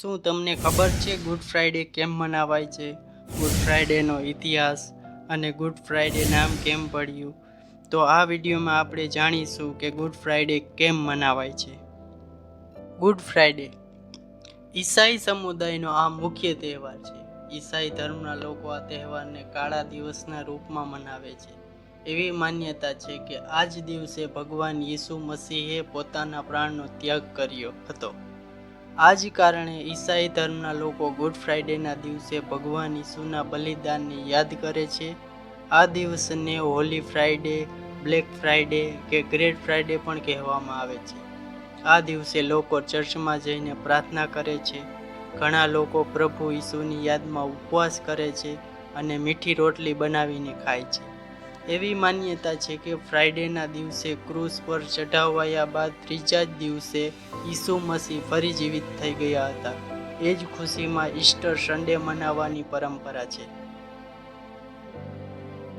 શું તમને ખબર છે ગુડ ફ્રાઈડે કેમ મનાવાય છે? ગુડ ફ્રાઈડેનો ઇતિહાસ અને ગુડ ફ્રાઈડે નામ કેમ પડ્યું? તો આ વિડીયોમાં આપણે જાણીશું કે ગુડ ફ્રાઈડે કેમ મનાવાય છે. ગુડ ફ્રાઈડે ઈસાઈ સમુદાયનો આ મુખ્ય તહેવાર છે. ઈસાઈ ધર્મના લોકો આ તહેવારને કાળા દિવસના રૂપમાં મનાવે છે. એવી માન્યતા છે કે આ જ દિવસે ભગવાન યીસુ મસીહે પોતાના પ્રાણનો ત્યાગ કર્યો હતો. આ જ કારણે ઈસાઈ ધર્મના લોકો ગુડ ફ્રાઇડેના દિવસે ભગવાન ઈસુના બલિદાનને યાદ કરે છે. આ દિવસને હોલી ફ્રાઈડે બ્લેક ફ્રાઇડે કે ગ્રેટ ફ્રાઇડે પણ કહેવામાં આવે છે. આ દિવસે લોકો ચર્ચમાં જઈને પ્રાર્થના કરે છે. ઘણા લોકો પ્રભુ ઈસુની યાદમાં ઉપવાસ કરે છે અને મીઠી રોટલી બનાવીને ખાય છે. એવી માન્યતા છે કે ફ્રાઈડેના દિવસે ક્રૂઝ પર ચઢાવાયા બાદ ત્રીજા જ દિવસે ઈસુ મસીહ ફરી જીવિત થઈ ગયા હતા. એ જ ખુશીમાં ઈસ્ટર સન્ડે મનાવવાની પરંપરા છે.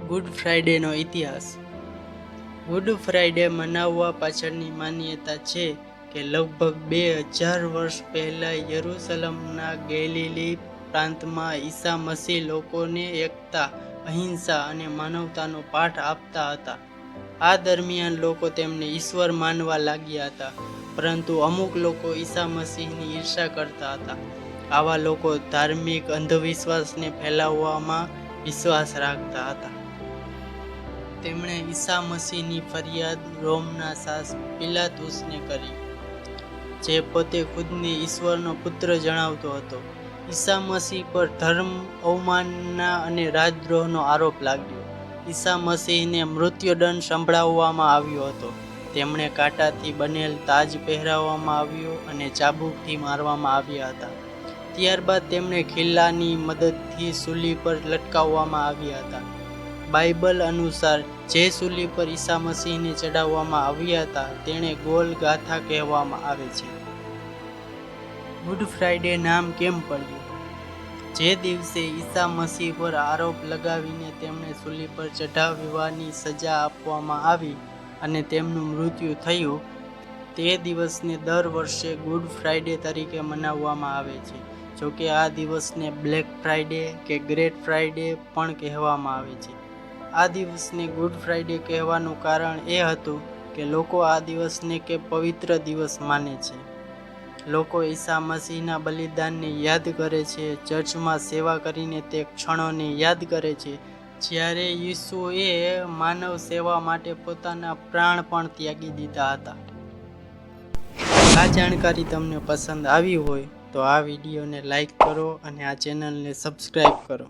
ગુડ ફ્રાઈડેનો ઇતિહાસ. ગુડ ફ્રાઈડે મનાવવા પાછળની માન્યતા છે કે લગભગ બે હજાર વર્ષ પહેલાં યરૂશલમના ગેલીલી પ્રાંતમાં ઈસા મસીહ લોકોને એકતા અહિંસા અને માનવતાનો પાઠ આપતા હતા. આ દરમિયાન લોકો તેમને ઈશ્વર માનવા લાગ્યા હતા, પરંતુ અમુક લોકો ઈસા મસીહની ઈર્ષા કરતા હતા. આવા લોકો ધાર્મિક અંધવિશ્વાસને ફેલાવવામાં વિશ્વાસ રાખતા હતા. તેમણે ઈસા મસીહની ફરિયાદ રોમના સાસ પિલાતુસને કરી, જે પોતે ખુદને ઈશ્વરનો પુત્ર જણાવતો હતો. ઈસા મસીહ પર ધર્મ, અવમાનના અને રાજદ્રોહનો આરોપ લાગ્યો. ઈસા મસીહને મૃત્યુદંડ સંભળાવવામાં આવ્યો હતો. તેમણે કાંટાથી બનેલ તાજ પહેરાવવામાં આવ્યો અને ચાબુકથી મારવામાં આવ્યા હતા. ત્યારબાદ તેમણે ખિલ્લાની મદદથી સૂલી પર લટકાવવામાં આવ્યા હતા. બાઇબલ અનુસાર, જે સૂલી પર ઈસા મસીહને ચડાવવામાં આવ્યા હતા, તેણે ગોલ ગાથા કહેવામાં આવે છે. ગુડ ફ્રાઈડે નામ કેમ પડ્યું? જે દિવસે ઈસા મસીહ પર આરોપ લગાવીને તેમને સુલી પર ચઢાવવાની સજા આપવામાં આવી અને તેમનું મૃત્યુ થયું, તે દિવસને દર વર્ષે ગુડ ફ્રાઈડે તરીકે મનાવવામાં આવે છે. જોકે આ દિવસને બ્લેક ફ્રાઈડે કે ગ્રેટ ફ્રાઈડે પણ કહેવામાં આવે છે. આ દિવસને ગુડ ફ્રાઈડે કહેવાનું કારણ એ હતું કે લોકો આ દિવસને કે પવિત્ર દિવસ માને છે. લોકો ઈસા મસીહના બલિદાનને યાદ કરે છે, ચર્ચમાં સેવા કરીને તે ક્ષણોને યાદ કરે છે. જ્યારે ઈસુએ માનવ સેવા માટે પોતાના પ્રાણ પણ ત્યાગી દીધા હતા. આ જાણકારી તમને પસંદ આવી હોય તો આ વિડીયોને લાઈક કરો અને આ ચેનલને સબસ્ક્રાઈબ કરો.